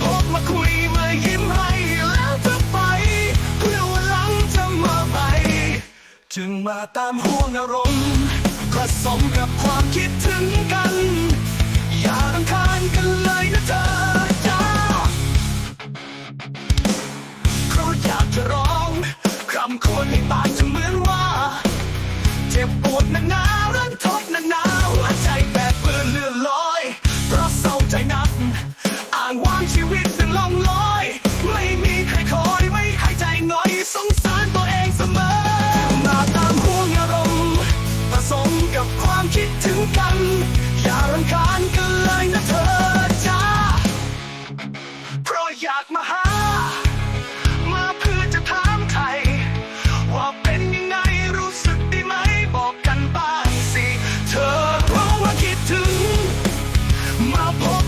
พบมาคุยมายิ้มให้แล้วจะไปเพื่วหลังจะมาใหจึงมาตามห่วงอารมณ์ผสมกับความคิดถึงกัน อย่ารังคานกันเลยนะเธอจ้าเขาอยากจะร้องคำคนให้ปากจะเหมือนว่า เจ็บปวดนากหนา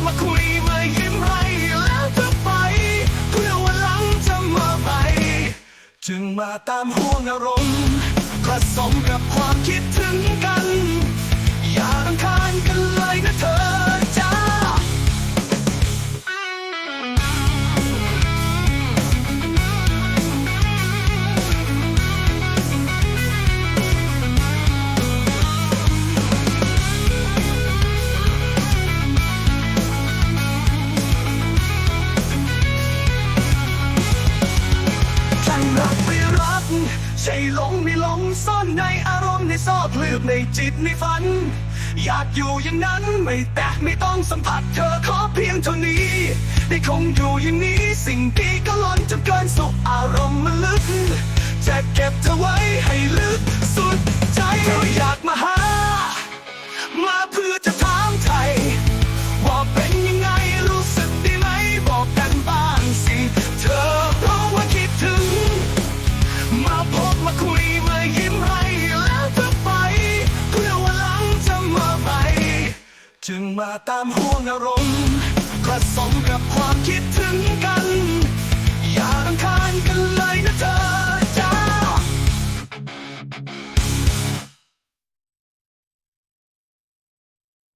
มาคุยมายิ้มให้แล้วจะไป เพื่อวันหลังจะมาใหม่จึงมาตามห่วงอารมณ์ผสมกับความคิดถึงกัน ใช่หลงไม่หลงซ่อนในอารมณ์ในซอกลึบในจิตในฝัน อยากอยู่อย่างนั้นไม่แตะไม่ต้องสัมผัสเธอขอเพียงเท่านี้ ได้คงอยู่อย่างนี้สิ่งดีก็ล้นจนเกินสุขอารมณ์มันลึก มาคุยมายิ้มให้แล้วจะไป เพื่อวันหลังจะมาใหม่จึงมาตามห่วงอารมณ์ผสมกับความคิดถึง